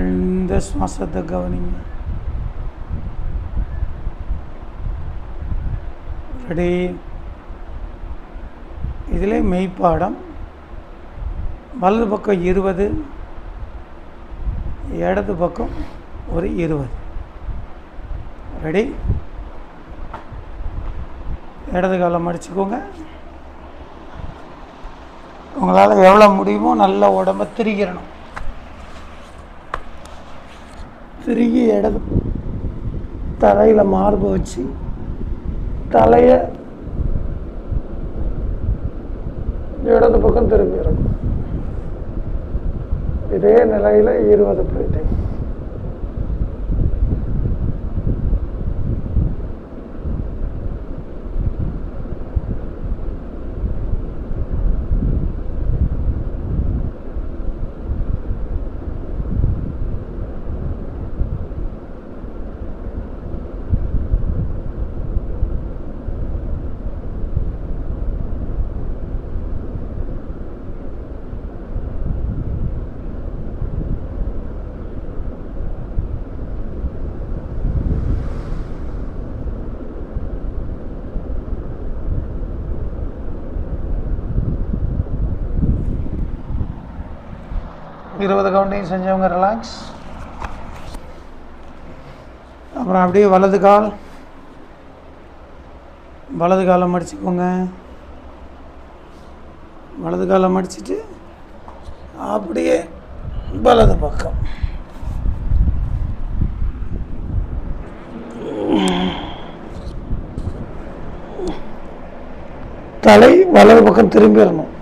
ஆழ்ந்த சுவாசத்தை கவனிங்க. ரெடி. இதிலே மெய்ப்பாடம். வலது பக்கம் இருபது இடது பக்கம் ஒரு இருபது. ரெடி. இடது காலம் அடிச்சுக்கோங்க உங்களால் எவ்வளோ முடியுமோ நல்ல உடம்ப திரிக்கிறணும் திருகி இடது தலையில் மார்பு வச்சு தலையை இடது பக்கம் திரும்பிடணும் இதே நிலையில் இருபது போயிட்டேன் இருபது கவுண்டையும் செஞ்சவங்க ரிலாக்ஸ் அப்புறம் அப்படியே வலது கால். வலது காலை மடிச்சுக்கோங்க. வலது காலை மடிச்சுட்டு அப்படியே வலது பக்கம். தலை வலது பக்கம் திரும்பிடணும்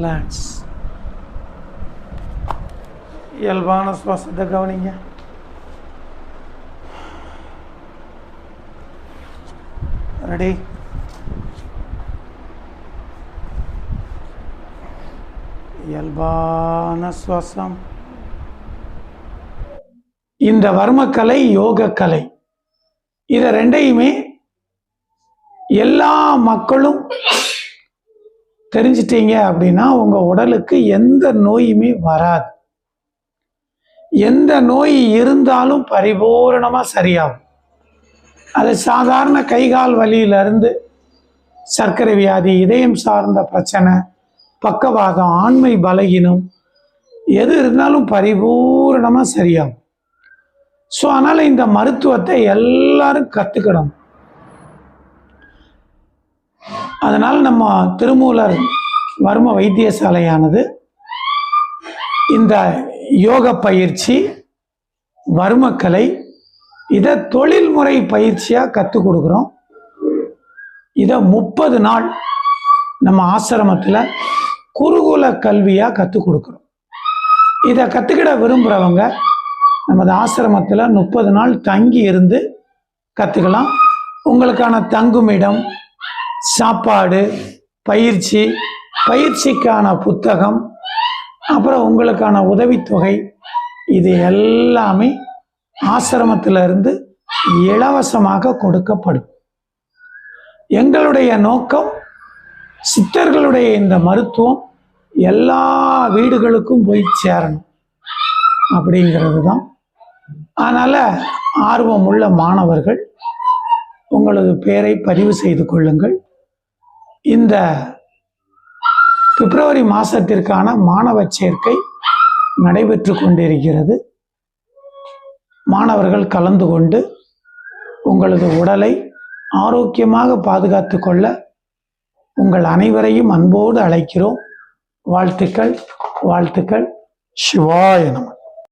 ரிலாக்ஸ் இயல்பான சுவாசத்தை கவனிங்க. ரெடி இயல்பான சுவாசம். இந்த வர்மக்கலை யோகக்கலை இதை ரெண்டையுமே எல்லா மக்களும் தெரிஞ்சிட்டீங்க அப்படின்னா உங்கள் உடலுக்கு எந்த நோயுமே வராது. எந்த நோய் இருந்தாலும் பரிபூரணமாக சரியாகும். அது சாதாரண கைகால் வலியிலிருந்து சர்க்கரை வியாதி இதயம் சார்ந்த பிரச்சனை பக்கவாதம் ஆண்மை பலகினம் எது இருந்தாலும் பரிபூரணமாக சரியாகும். ஸோ அதனால் இந்த மருத்துவத்தை எல்லாரும் கற்றுக்கணும் அதனால் நம்ம திருமூலர் வர்ம வைத்தியசாலையானது இந்த யோக பயிற்சி வர்மக்கலை இதை தொழில்முறை பயிற்சியாக கற்றுக் கொடுக்குறோம். இதை முப்பது நாள் நம்ம ஆசிரமத்தில் குருகுல கல்வியாக கற்றுக் கொடுக்குறோம். இதை கற்றுக்கிட விரும்புகிறவங்க நமது ஆசிரமத்தில் முப்பது நாள் தங்கி இருந்து கற்றுக்கலாம் உங்களுக்கான தங்குமிடம் சாப்பாடு பயிற்சி பயிற்சிக்கான புத்தகம் அப்புறம் உங்களுக்கான உதவித்தொகை இது எல்லாமே ஆசிரமத்திலிருந்து இலவசமாக கொடுக்கப்படும். எங்களுடைய நோக்கம் சித்தர்களுடைய இந்த மருத்துவம் எல்லா வீடுகளுக்கும் போய் சேரணும் அப்படிங்கிறது தான். அதனால் ஆர்வம் உள்ள மாணவர்கள் உங்களது பெயரை பதிவு செய்து கொள்ளுங்கள். இந்த பிப்ரவரி மாதத்திற்கான மாணவ சேர்க்கை நடைபெற்று கொண்டிருக்கிறது. மாணவர்கள் கலந்து கொண்டு உங்களது உடலை ஆரோக்கியமாக பாதுகாத்து கொள்ள உங்கள் அனைவரையும் அன்போடு அழைக்கிறோம். வாழ்த்துக்கள் வாழ்த்துக்கள். சிவாய நமன்